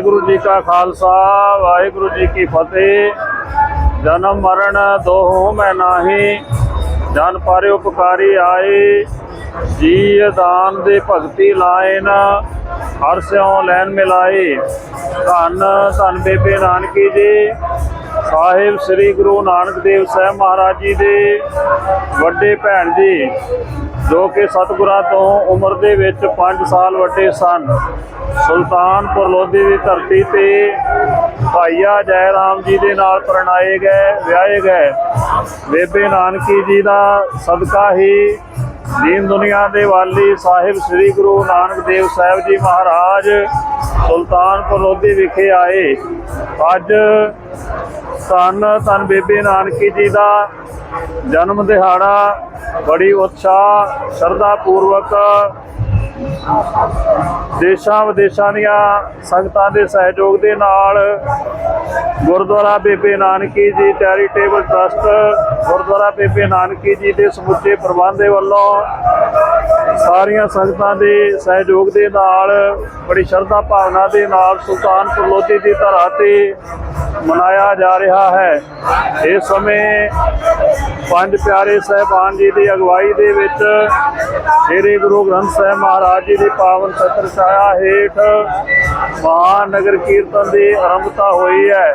ਵਾਹਿਗੁਰੂ ਜੀ ਕਾ ਖਾਲਸਾ, ਵਾਹਿਗੁਰੂ ਜੀ ਕੀ ਫਤਿਹ। ਜਨਮ ਮਰਨ ਦੋਹੋਂ ਮੈਂ ਨਾਹੀ, ਜਨ ਪਾਰੇ ਉਪਕਾਰੀ ਆਏ। ਜੀ ਦਾਨ ਦੇ ਭਗਤੀ ਲਾਇਨ, ਹਰ ਸਿਉ ਲੈਣ ਮਿਲਾਏ। ਧੰਨ ਧੰਨ ਬੇਬੇ ਨਾਨਕੀ ਜੀ। ਸਾਹਿਬ ਸ੍ਰੀ ਗੁਰੂ ਨਾਨਕ ਦੇਵ ਸਾਹਿਬ ਮਹਾਰਾਜ ਜੀ ਦੇ ਵੱਡੇ ਭੈਣ ਜੀ। ਜੋ ਕਿ ਸਤਿਗੁਰਾਂ ਤੋਂ ਉਮਰ ਦੇ ਵਿੱਚ 5 ਸਾਲ ਵੱਡੇ ਸਨ। ਸੁਲਤਾਨਪੁਰ ਲੋਧੀ ਦੀ ਧਰਤੀ ਤੇ ਭਾਈਆ ਜੈ ਰਾਮ ਜੀ ਦੇ ਨਾਲ ਪ੍ਰਣਾਏ ਗਏ, ਵਿਆਹੇ ਗਏ। ਬੇਬੇ ਨਾਨਕੀ ਜੀ ਦਾ ਸਦਕਾ ਹੀ ਦੀਨ ਦੁਨੀਆ ਦੇ ਵਾਲੀ ਸਾਹਿਬ ਸ੍ਰੀ ਗੁਰੂ ਨਾਨਕ ਦੇਵ ਸਾਹਿਬ ਜੀ ਮਹਾਰਾਜ ਸੁਲਤਾਨਪੁਰ ਲੋਧੀ ਵਿਖੇ ਆਏ। ਅੱਜ ਧੰਨ ਧੰਨ ਬੇਬੇ ਨਾਨਕੀ ਜੀ ਦਾ ਜਨਮ ਦਿਹਾੜਾ, ਬੜੀ ਉਤਸ਼ਾਹ ਸ਼ਰਧਾ ਪੂਰਵਕ ਦੇਸ਼ਾਂ ਵਿਦੇਸ਼ਾਂ ਦੀਆਂ ਸੰਗਤਾਂ ਦੇ ਸਹਿਯੋਗ ਦੇ ਨਾਲ ਗੁਰਦੁਆਰਾ ਬੇਬੇ ਨਾਨਕੀ ਜੀ ਚੈਰੀਟੇਬਲ ਟਰਸਟ, ਗੁਰਦੁਆਰਾ ਬੇਬੇ ਨਾਨਕੀ ਜੀ ਦੇ ਸਮੁੱਚੇ ਪ੍ਰਬੰਧ ਦੇ ਵੱਲੋਂ ਸਾਰੀਆਂ ਸੰਗਤਾਂ ਦੇ ਸਹਿਯੋਗ ਦੇ ਨਾਲ, ਬੜੀ ਸ਼ਰਧਾ ਭਾਵਨਾ ਦੇ ਨਾਲ ਸੁਲਤਾਨਪੁਰ ਲੋਧੀ ਦੀ ਧਰਾ ਤੇ ਮਨਾਇਆ ਜਾ ਰਿਹਾ ਹੈ। ਇਸ ਸਮੇਂ ਪੰਜ ਪਿਆਰੇ ਸਹਿਬਾਨ ਜੀ ਦੀ ਅਗਵਾਈ ਦੇ ਵਿੱਚ ਸ੍ਰੀ ਗੁਰੂ ਗ੍ਰੰਥ ਸਾਹਿਬ ਮਹਾਰਾਜ ਜੀ ਦੀ ਪਾਵਨ ਛਤਰ ਛਾਇਆ ਹੇਠ ਮਹਾਨ ਨਗਰ ਕੀਰਤਨ ਦੀ ਆਰੰਭਤਾ ਹੋਈ ਹੈ।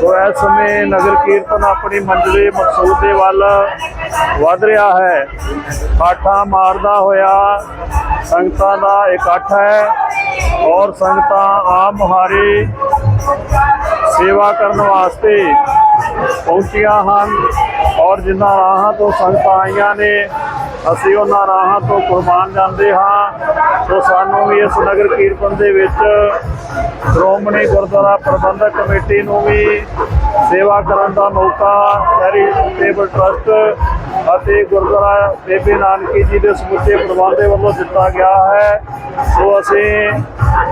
ਸੋ ਇਸ ਸਮੇਂ ਨਗਰ ਕੀਰਤਨ ਆਪਣੀ ਮੰਜ਼ਲੇ ਮਕਸੂਦ ਦੇ ਵੱਲ ਵਧ ਰਿਹਾ ਹੈ। ਪਾਠਾਂ ਮਾਰਦਾ ਹੋਇਆ ਸੰਗਤਾਂ ਦਾ ਇਕੱਠ ਹੈ ਔਰ ਸੰਗਤਾਂ ਆਪ ਮੁਹਾਰੇ ਸੇਵਾ ਕਰਨ ਵਾਸਤੇ ਪਹੁੰਚੀਆਂ ਹਨ ਔਰ ਜਿਨ੍ਹਾਂ ਰਾਹਾਂ ਤੋਂ ਸੰਗਤਾਂ ਆਈਆਂ ਨੇ, ਅਸੀਂ ਉਹਨਾਂ ਰਾਹਾਂ ਤੋਂ ਕੁਰਬਾਨ ਜਾਂਦੇ ਹਾਂ। ਸੋ ਸਾਨੂੰ ਵੀ ਇਸ ਨਗਰ ਕੀਰਤਨ ਦੇ ਵਿੱਚ ਸ਼੍ਰੋਮਣੀ ਗੁਰਦੁਆਰਾ ਪ੍ਰਬੰਧਕ ਕਮੇਟੀ ਨੂੰ ਵੀ ਸੇਵਾ ਕਰਨ ਦਾ ਮੌਕਾ ਚੈਰੀਟੇਬਲ ਟਰਸਟ ਅਤੇ ਗੁਰਦੁਆਰਾ ਬੇਬੇ ਨਾਨਕੀ ਜੀ ਦੇ ਸਮੁੱਚੇ ਪ੍ਰਬੰਧ ਦੇ ਵੱਲੋਂ ਦਿੱਤਾ ਗਿਆ ਹੈ। ਸੋ ਅਸੀਂ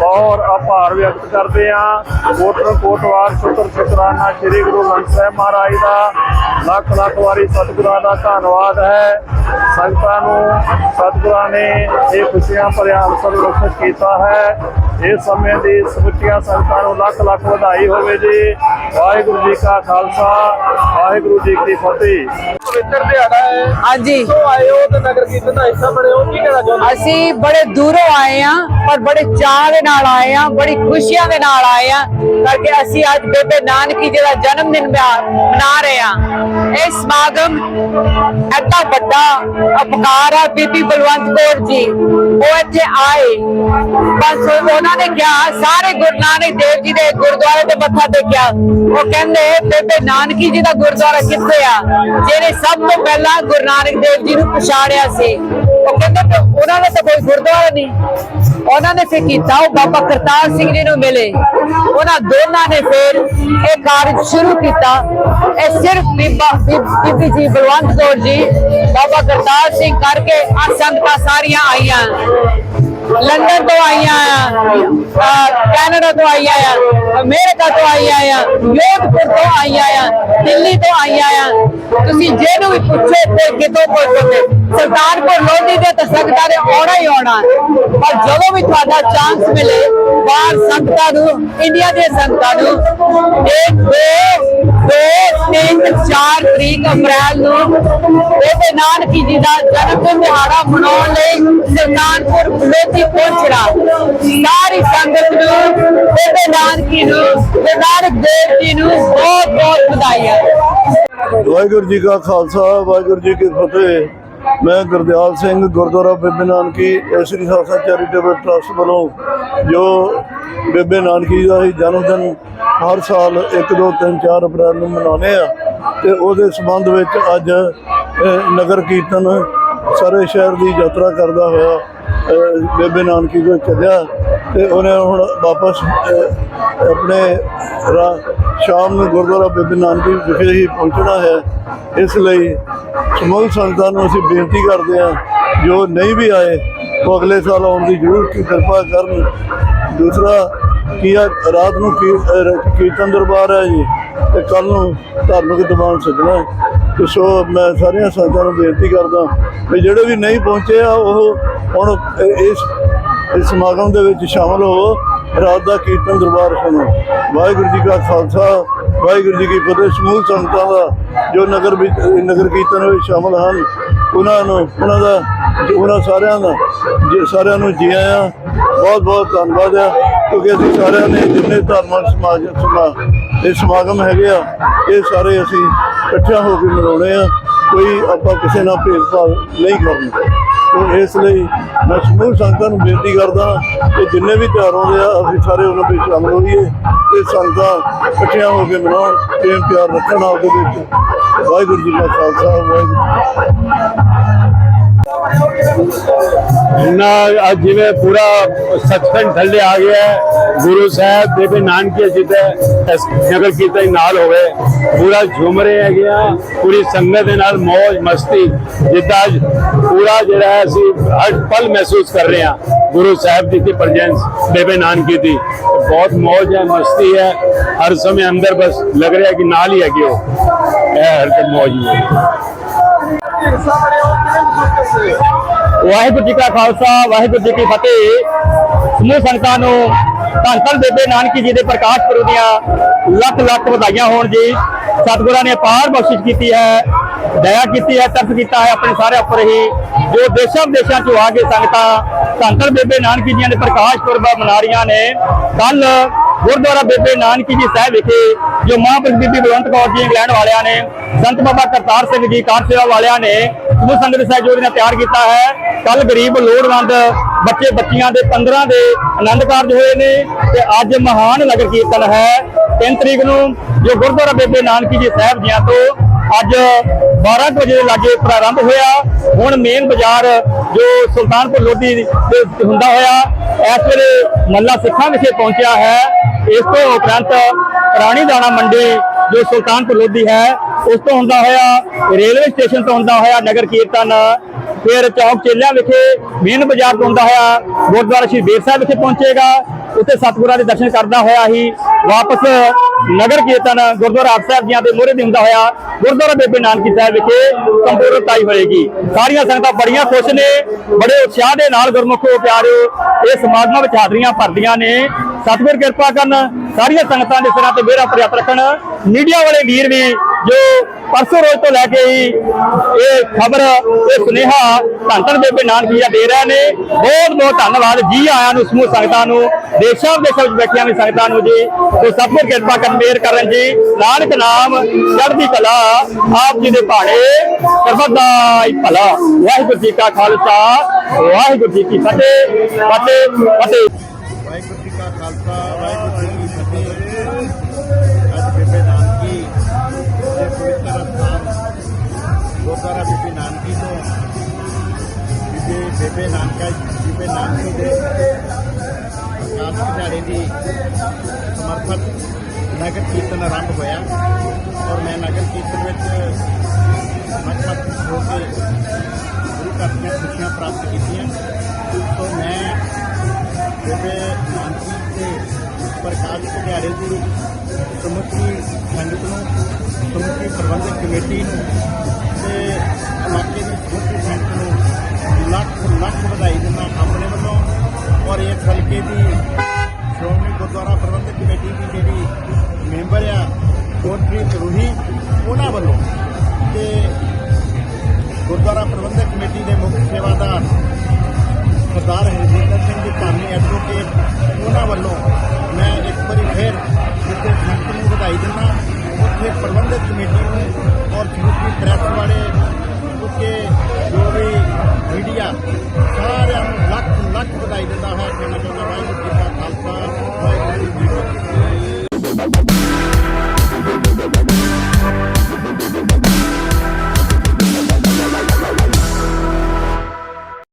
ਬਹੁਤ ਆਭਾਰ ਵਿਅਕਤ ਕਰਦੇ ਹਾਂ। ਕੋਟਰ ਕੋਟਵਾਰ ਸ਼ੁਕਰ ਸ਼ੁਕਰਾਨਾ ਸ੍ਰੀ ਗੁਰੂ ਗ੍ਰੰਥ ਸਾਹਿਬ ਮਹਾਰਾਜ ਦਾ। ਲੱਖ ਲੱਖ ਵਾਰੀ ਸਤਿਗੁਰਾਂ ਦਾ ਧੰਨਵਾਦ ਹੈ। ਸੰਗਤਾਂ ਨੂੰ ਸਤਿਗੁਰਾਂ ਨੇ ਇਹ ਖੁਸ਼ੀਆਂ ਭਰਿਆ ਅਵਸਰ ਰਖਤ ਕੀਤਾ ਹੈ। ਇਸ ਸਮੇਂ ਦੀ ਸਮੁੱਚੀਆਂ ਸੰਗਤਾਂ ਨੂੰ ਲੱਖ ਲੱਖ ਵਧਾਈ ਹੋਵੇ ਜੀ। ਵਾਹਿਗੁਰੂ ਜੀ ਕਾ ਖਾਲਸਾ। ਵਾਹਿਗੁਰੂ ਜੀ ਕੀ ਫਤਿਹ। ਪਵਿੱਤਰ ਦਿਹਾੜਾ ਹੈ। ਹਾਂਜੀ। ਤੋਂ ਆਏ ਹੋ ਤੇ ਨਗਰ ਕੀਰਤਨ ਦਾ ਹਿੱਸਾ ਬਣੇ ਹੋ? ਕੀ ਕਹਿਣਾ ਚਾਹੁੰਦੇ ਅਸੀਂ ਬੜੇ ਦੂਰੋਂ ਆਏ ਆ ਪਰ ਬੜੇ ਚਾਅ ਦੇ ਨਾਲ ਆਏ ਆ ਬੜੀ ਖੁਸ਼ੀਆਂ ਦੇ ਨਾਲ ਆਏ ਆ ਕਰਕੇ ਅਸੀਂ ਅੱਜ ਬੇਬੇ ਨਾਨਕੀ ਜੀ ਦਾ ਜਨਮ ਦਿਨ ਮਨਾ ਰਹੇ ਆ ਇਹ ਸਮਾਗਮ ਐਡਾ ਵੱਡਾ ਅਪਕਾਰ ਆ ਬੀਬੀ ਬਲਵੰਤ ਕੌਰ ਜੀ। ਉਹ ਇੱਥੇ ਆਏ। ਬਸ ਉਹਨਾਂ ਨੇ ਕਿਹਾ, ਸਾਰੇ ਗੁਰੂ ਨਾਨਕ ਦੇਵ ਜੀ ਦੇ ਗੁਰਦੁਆਰੇ ਤੇ ਮੱਥਾ ਟੇਕਿਆ। ਉਹ ਕਹਿੰਦੇ, ਬੇਬੇ ਨਾਨਕੀ ਜੀ ਦਾ ਗੁਰਦੁਆਰਾ ਕਿੱਥੇ ਆ? ਜਿਹਨੇ ਸਭ ਤੋਂ ਪਹਿਲਾਂ ਗੁਰੂ ਨਾਨਕ ਦੇਵ ਜੀ ਨੂੰ ਪਛਾਣਿਆ ਸੀ। ਉਹ ਕਹਿੰਦੇ ਉਹਨਾਂ ਦਾ ਤਾਂ ਕੋਈ ਗੁਰਦੁਆਰਾ ਨਹੀਂ। ਉਹਨਾਂ ਨੇ ਫਿਰ ਕੀਤਾ, ਉਹ ਬਾਬਾ ਕਰਤਾਰ ਸਿੰਘ ਜੀ ਨੂੰ ਮਿਲੇ। ਉਹਨਾਂ ਦੋਨਾਂ ਨੇ ਫਿਰ ਇਹ ਕਾਰਜ ਸ਼ੁਰੂ ਕੀਤਾ। ਇਹ ਸਿਰਫ ਬੀਬਾ, ਬੀਬੀ ਜੀ, ਬਲਵੰਤ ਕੌਰ ਜੀ, ਬਾਬਾ ਕਰਤਾਰ ਸਿੰਘ ਕਰਕੇ ਆ ਸੰਗਤਾਂ ਸਾਰੀਆਂ ਆਈਆਂ। ਲੰਡਨ ਤੋਂ ਆਈਆਂ ਆ ਕੈਨੇਡਾ ਤੋਂ ਆਈਆਂ ਆ, ਅਮਰੀਕਾ ਤੋਂ ਆਈਆਂ ਆ, ਯੋਧਪੁਰ ਤੋਂ ਆਈਆਂ ਆ, ਦਿੱਲੀ ਤੋਂ ਆਈਆਂ ਆ। ਤੁਸੀਂ ਜਿਹਨੂੰ ਵੀ ਪੁੱਛੇ ਤੇ ਕਿਤੋਂ ਪਹੁੰਚੋਗੇ ਸਰਦਾਰਪੁਰ ਲੋਧੀ ਦੇ ਤਾਂ ਸੰਗਤਾਂ ਨੇ ਆਉਣਾ ਹੀ ਆਉਣਾ ਪਰ ਜਦੋਂ ਵੀ ਤੁਹਾਡਾ ਚਾਂਸ ਮਿਲੇ ਬਾਹਰ ਸੰਗਤਾਂ ਨੂੰ ਇੰਡੀਆ ਦੇ ਸੰਗਤਾਂ ਨੂੰ, ਇੱਕ, ਦੋ ਦੋ, ਤਿੰਨ, ਚਾਰ ਤਰੀਕ ਅਪ੍ਰੈਲ ਨੂੰ ਬੇਬੇ ਨਾਨਕੀ ਜੀ ਦਾ ਜਨਮ ਦਿਨ ਦਿਹਾੜਾ ਮਨਾਉਣ ਲਈ ਸੁਲਤਾਨਪੁਰ ਲੋਧੀ ਪਹੁੰਚਣਾ। ਸਾਰੀ ਸੰਗਤ ਨੂੰ ਬੇਬੇ ਨਾਨਕੀ ਨੂੰ, ਤੇ ਨਾਨਕ ਦੇਵ ਜੀ ਨੂੰ ਬਹੁਤ ਬਹੁਤ ਵਧਾਈਆਂ। ਵਾਹਿਗੁਰੂ ਜੀ ਕਾ ਖਾਲਸਾ, ਵਾਹਿਗੁਰੂ ਜੀ ਕੀ ਫਤਿਹ। ਮੈਂ ਗੁਰਦਿਆਲ ਸਿੰਘ, ਗੁਰਦੁਆਰਾ ਬੇਬੇ ਨਾਨਕੀ ਸ੍ਰੀ ਖਾਲਸਾ ਚੈਰੀਟੇਬਲ ਟਰਸਟ ਵੱਲੋਂ ਜੋ ਬੇਬੇ ਨਾਨਕੀ ਦਾ ਹੀ ਜਨਮ ਦਿਨ ਹਰ ਸਾਲ 1 2 3 4 ਅਪ੍ਰੈਲ ਨੂੰ ਮਨਾਉਂਦੇ ਆ ਤੇ ਉਹਦੇ ਸੰਬੰਧ ਵਿੱਚ ਅੱਜ ਨਗਰ ਕੀਰਤਨ ਸਾਰੇ ਸ਼ਹਿਰ ਦੀ ਯਾਤਰਾ ਕਰਦਾ ਹੋਇਆ ਬੇਬੇ ਨਾਨਕੀ ਤੋਂ ਚੱਲਿਆ ਤੇ ਉਹਨੇ ਹੁਣ ਵਾਪਸ ਆਪਣੇ ਰਾ- ਸ਼ਾਮ ਨੂੰ ਗੁਰਦੁਆਰਾ ਬੇਬੇ ਨਾਨਕੀ ਵਿਖੇ ਹੀ ਪਹੁੰਚਣਾ ਹੈ। ਇਸ ਲਈ ਸਮੂਹ ਸੰਗਤਾਂ ਨੂੰ ਅਸੀਂ ਬੇਨਤੀ ਕਰਦੇ ਹਾਂ, ਜੋ ਨਹੀਂ ਵੀ ਆਏ, ਉਹ ਅਗਲੇ ਸਾਲ ਆਉਣ ਦੀ ਜ਼ਰੂਰ ਕੀ ਕਿਰਪਾ ਕਰਨ। ਦੂਸਰਾ, ਕੀ ਆ ਰਾਤ ਨੂੰ ਕੀ- ਕੀਰਤਨ ਦਰਬਾਰ ਹੈ ਜੀ, ਤੇ ਕੱਲ ਨੂੰ ਧਾਰਮਿਕ ਦੀਵਾਨ ਸੱਜਣਾ ਹੈ। ਤੇ ਸੋ ਮੈਂ ਸਾਰੀਆਂ ਸੰਗਤਾਂ ਨੂੰ ਬੇਨਤੀ ਕਰਦਾ ਵੀ ਜਿਹੜੇ ਵੀ ਨਹੀਂ ਪਹੁੰਚੇ ਆ, ਉਹ ਹੁਣ ਇਸ ਇਸ ਸਮਾਗਮ ਦੇ ਵਿੱਚ ਸ਼ਾਮਲ ਹੋਵੋ। ਰਾਤ ਦਾ ਕੀਰਤਨ ਦਰਬਾਰ ਸੁਣੋ। ਵਾਹਿਗੁਰੂ ਜੀ ਕਾ ਖਾਲਸਾ, ਵਾਹਿਗੁਰੂ ਜੀ ਕੀ ਫਤਿਹ। ਸਮੂਹ ਸੰਗਤਾਂ ਦਾ ਜੋ ਨਗਰ ਵਿੱਚ, ਨਗਰ ਕੀਰਤਨ ਵਿੱਚ ਸ਼ਾਮਲ ਹਨ, ਉਹਨਾਂ ਨੂੰ, ਉਹਨਾਂ ਦਾ, ਉਹਨਾਂ ਸਾਰਿਆਂ ਦਾ, ਜੀ ਸਾਰਿਆਂ ਨੂੰ ਜੀ ਆਇਆਂ, ਬਹੁਤ ਬਹੁਤ ਧੰਨਵਾਦ ਆ। ਕਿਉਂਕਿ ਅਸੀਂ ਸਾਰਿਆਂ ਨੇ ਜਿੰਨੇ ਧਾਰਮਿਕ ਸਮਾਜ, ਸਮਾ, ਇਹ ਸਮਾਗਮ ਹੈਗੇ ਆ, ਇਹ ਸਾਰੇ ਅਸੀਂ ਇਕੱਠਿਆਂ ਹੋ ਕੇ ਮਨਾਉਣੇ ਆ। ਕੋਈ ਆਪਾਂ ਕਿਸੇ ਨਾਲ ਭੇਦਭਾਵ ਨਹੀਂ ਕਰਨਾ। ਤੋ ਇਸ ਲਈ ਮੈਂ ਸਮੂਹ ਸੰਗਤਾਂ ਨੂੰ ਬੇਨਤੀ ਕਰਦਾ ਕਿ ਜਿੰਨੇ ਵੀ ਤਿਉਹਾਰ ਆਉਂਦੇ ਆ, ਅਸੀਂ ਸਾਰੇ ਉਹਨਾਂ ਵਿੱਚ ਸ਼ਾਮਲ ਹੋਈਏ ਤੇ ਸੰਗਤਾਂ ਇਕੱਠੀਆਂ ਹੋ ਕੇ ਮਨਾਉਣ, ਪ੍ਰੇਮ ਪਿਆਰ ਰੱਖਣ ਆਪਦੇ ਵਿੱਚ। ਵਾਹਿਗੁਰੂ ਜੀ ਕਾ ਖਾਲਸਾ, ਵਾਹਿਗੁਰੂ ਨਾ, ਅੱਜ ਜਿਵੇਂ ਪੂਰਾ ਸੱਚਖੰਡ ਥੱਲੇ ਆ ਗਿਆ ਗੁਰੂ ਸਾਹਿਬ ਦੇ ਵੀ ਨਾਨਕੇ ਜਿੱਤੇ ਇਸ ਨਗਰ ਕੀਰਤਨ ਨਾਲ ਹੋਵੇ, ਪੂਰਾ ਝੁੰਮ ਰਹੇ ਹੈਗੇ ਆ, ਪੂਰੀ ਸੰਗਤ ਦੇ ਨਾਲ ਮौज ਮਸਤੀ, ਜਿੱਦਾਂ ਅੱਜ ਪੂਰਾ ਜਿਹੜਾ ਹੈ ਅਸੀਂ ਹਰ ਪਲ ਮਹਿਸੂਸ ਕਰ ਰਹੇ ਆ ਗੁਰੂ ਸਾਹਿਬ ਜੀ ਦੀ ਪ੍ਰੈਜੈਂਸ ਬੇਬੇ ਨਾਨਕੀ ਦੀ। ਬਹੁਤ ਮौज ਹੈ, ਮਸਤੀ ਹੈ, ਹਰ ਸਮੇਂ ਅੰਦਰ ਬਸ ਲੱਗ ਰਿਹਾ ਕਿ ਨਾਲ ਹੀ ਹੈਗੇ ਹੋ। ਇਹ ਹਰਕਤ ਮौज ਹੀ ਹੈ। ਵਾਹਿਗੁਰੂ ਜੀ ਕਾ ਖਾਲਸਾ, ਵਾਹਿਗੁਰੂ ਜੀ ਕੀ ਫਤਿਹ। ਸਮੂਹ ਸੰਗਤਾਂ ਨੂੰ ਧੰਨ ਧੰਨ ਬੇਬੇ ਨਾਨਕੀ ਜੀ ਦੇ ਪ੍ਰਕਾਸ਼ ਪੁਰਬ ਦੀਆਂ ਲੱਖ ਲੱਖ ਵਧਾਈਆਂ ਹੋਣ ਜੀ। ਸਤਿਗੁਰਾਂ ਨੇ ਅਪਾਰ ਬਖਸ਼ਿਸ਼ ਕੀਤੀ ਹੈ, ਦਇਆ ਕੀਤੀ ਹੈ, ਤਰਸ ਕੀਤਾ ਹੈ ਆਪਣੇ ਸਾਰੇ ਉੱਪਰ ਹੀ। ਜੋ ਦੇਸ਼ਾਂ ਵਿਦੇਸ਼ਾਂ ਚੋਂ ਆ ਕੇ ਸੰਗਤਾਂ ਧੰਨ ਧੰਨ ਬੇਬੇ ਨਾਨਕੀ ਜੀ ਦੇ ਪ੍ਰਕਾਸ਼ ਪੁਰਬ ਮਨਾ ਰਹੀਆਂ ਨੇ ਕੱਲ ਗੁਰਦੁਆਰਾ ਬੇਬੇ ਨਾਨਕੀ ਜੀ ਸਾਹਿਬ ਵਿਖੇ ਜੋ ਮਹਾਂਪੁਰਖ ਬੀਬੀ ਬਲਵੰਤ ਕੌਰ ਜੀ ਇੰਗਲੈਂਡ ਵਾਲਿਆਂ ਨੇ, ਸੰਤ ਬਾਬਾ ਕਰਤਾਰ ਸਿੰਘ ਜੀ ਕਾਰ ਸੇਵਾ ਵਾਲਿਆਂ ਨੇ ਸਮੂਹ ਸੰਗਤ ਸਹਿਯੋਗ ਨਾਲ ਤਿਆਰ ਕੀਤਾ ਹੈ। ਕੱਲ ਗਰੀਬ ਲੋੜਵੰਦ ਬੱਚੇ ਬੱਚੀਆਂ ਦੇ 15 ਦੇ ਆਨੰਦ ਕਾਰਜ ਹੋਏ ਨੇ ਤੇ ਅੱਜ ਮਹਾਨ ਨਗਰ ਕੀਰਤਨ ਹੈ। 3 ਤਰੀਕ ਨੂੰ ਜੋ ਗੁਰਦੁਆਰਾ ਬੇਬੇ ਨਾਨਕੀ ਜੀ ਸਾਹਿਬ ਜੀਆਂ ਤੋਂ ਅੱਜ 12 ਕੁ ਵਜੇ ਦੇ ਲਾਗੇ ਪ੍ਰਾਰੰਭ ਹੋਇਆ। ਹੁਣ ਮੇਨ ਬਾਜ਼ਾਰ ਜੋ ਸੁਲਤਾਨਪੁਰ ਲੋਧੀ ਦੇ ਹੁੰਦਾ ਹੋਇਆ, ਇਸ ਵੇਲੇ ਮੱਲਾ ਸਿੱਖਾਂ ਵਿਖੇ ਪਹੁੰਚਿਆ ਹੈ। ਇਸ ਤੋਂ ਉਪਰੰਤ ਰਾਣੀ ਦਾਣਾ ਮੰਡੀ ਜੋ ਸੁਲਤਾਨਪੁਰ ਲੋਧੀ ਹੈ, ਉਸ ਤੋਂ ਹੁੰਦਾ ਹੋਇਆ ਰੇਲਵੇ ਸਟੇਸ਼ਨ ਤੋਂ ਹੁੰਦਾ ਹੋਇਆ ਨਗਰ ਕੀਰਤਨ ਫਿਰ ਚੌਕ ਚੇਲਿਆਂ ਵਿਖੇ ਮੇਨ ਬਾਜ਼ਾਰ ਤੋਂ ਹੁੰਦਾ ਹੋਇਆ ਗੁਰਦੁਆਰਾ ਸ਼੍ਰੀ ਬੇਰ ਸਾਹਿਬ ਵਿਖੇ ਪਹੁੰਚੇਗਾ। ਉੱਥੇ ਸਤਿਗੁਰਾਂ ਦੇ ਦਰਸ਼ਨ ਕਰਦਾ ਹੋਇਆ ਹੀ ਵਾਪਸ ਨਗਰ ਕੀਰਤਨ ਗੁਰਦੁਆਰਾ ਆਪ ਸਾਹਿਬ ਜੀਆਂ ਦੇ ਮੋਹਰੇ ਦੇ ਹੁੰਦਾ ਹੋਇਆ ਗੁਰਦੁਆਰਾ ਬੇਬੇ ਨਾਨਕੀ ਸਾਹਿਬ ਵਿਖੇ ਸੰਪੂਰਨਤਾਈ ਹੋਏਗੀ। ਸਾਰੀਆਂ ਸੰਗਤਾਂ ਬੜੀਆਂ ਖੁਸ਼ ਨੇ, ਬੜੇ ਉਤਸ਼ਾਹ ਦੇ ਨਾਲ ਗੁਰਮੁਖੋ ਪਿਆਰਿਓ ਇਹ ਸਮਾਗਮਾਂ ਵਿੱਚ ਹਾਜ਼ਰੀਆਂ ਭਰਦੀਆਂ ਨੇ। ਸਤਿਗੁਰ ਕਿਰਪਾ ਕਰਨ ਸਾਰੀਆਂ ਸੰਗਤਾਂ ਦੇ ਸਿਰਾਂ ਤੇ ਮਿਹਰਾਂ ਪ੍ਰਿਆਤ ਰੱਖਣ। ਮੀਡੀਆ ਵਾਲੇ ਵੀਰ ਵੀ ਜੋ ਪਰਸੋਂ ਰੋਜ਼ ਤੋਂ ਲੈ ਕੇ ਹੀ ਇਹ ਖਬਰ, ਇਹ ਸੁਨੇਹਾ ਧੰਨ ਬੇਬੇ ਨਾਨਕੀ ਦੇ ਰਹੇ ਨੇ। ਬਹੁਤ ਬਹੁਤ ਧੰਨਵਾਦ ਜੀ ਆਇਆਂ ਨੂੰ, ਸਮੂਹ ਸੰਗਤਾਂ ਨੂੰ, ਦੇਸ਼ਾਂ ਵਿਦੇਸ਼ਾਂ ਵਿੱਚ ਬੈਠੀਆਂ ਵੀ ਸੰਗਤਾਂ ਨੂੰ ਜੀ। ਸੋ ਸਭ ਨੂੰ ਕਿਰਪਾ ਕਰਨ ਮੇਰ ਕਰਨ ਜੀ। ਨਾਨਕ ਨਾਮ ਚੜ੍ਹਦੀ ਕਲਾ, ਆਪ ਜੀ ਦੇ ਭਾਣੇ ਸਰਬਦਾ ਭਲਾ। ਵਾਹਿਗੁਰੂ ਜੀ ਕਾ ਖਾਲਸਾ, ਵਾਹਿਗੁਰੂ ਜੀ ਕੀ ਫਤਿਹ। ਫਤਿਹ ਫਤਿਹ। ਵਾਹਿਗੁਰੂ ਜੀ ਕਾ ਖਾਲਸਾ, ਵਾਹਿਗੁਰੂ ਜੀ ਦੇ ਪਵਿੱਤਰ ਸਥਾਨ ਗੁਰਦੁਆਰਾ ਬੀਬੀ ਨਾਨਕੀ ਤੋਂ। ਬੀਬੀ, ਬੇਬੇ ਨਾਨਕਾ ਬੀਬੇ ਨਾਨਕੀ ਦੇ ਪ੍ਰਕਾਸ਼ ਦਿਹਾੜੇ ਦੀ ਸਮਰਪਿਤ ਨਗਰ ਕੀਰਤਨ ਆਰੰਭ ਹੋਇਆ। ਔਰ ਮੈਂ ਨਗਰ ਕੀਰਤਨ ਵਿੱਚ ਮੱਥਾ ਹੋ ਕੇ ਗੁਰੂ ਘਰ ਦੀਆਂ ਖੁਸ਼ੀਆਂ ਪ੍ਰਾਪਤ ਕੀਤੀਆਂ। ਤੋਂ ਮੈਂ ਬੇਬੇ ਨਾਨਕੀ ਦੇ ਪ੍ਰਕਾਸ਼ ਦਿਹਾੜੇ ਦੀ ਸਮੁੱਚੀ ਸੰਗਤ ਨੂੰ ਸਮੁੱਚੀ ਪ੍ਰਬੰਧਕ ਕਮੇਟੀ ਨੂੰ ਤੇ ਇਲਾਕੇ ਦੀ ਸਮੁੱਚੀ ਸੰਗਤ ਨੂੰ ਲੱਖ ਲੱਖ ਵਧਾਈ ਦਿੰਦਾ ਆਪਣੇ ਵੱਲੋਂ। ਔਰ ਇਸ ਹਲਕੇ ਦੀ ਸ਼੍ਰੋਮਣੀ ਗੁਰਦੁਆਰਾ ਪ੍ਰਬੰਧਕ ਕਮੇਟੀ ਦੀ ਜਿਹੜੀ ਮੈਂਬਰ ਆ ਗੁਰਪ੍ਰੀਤ ਰੂਹੀ ਪ੍ਰੈਸ ਵਾਲੇ ਉੱਤੇ ਜੋ ਵੀ ਮੀਡੀਆ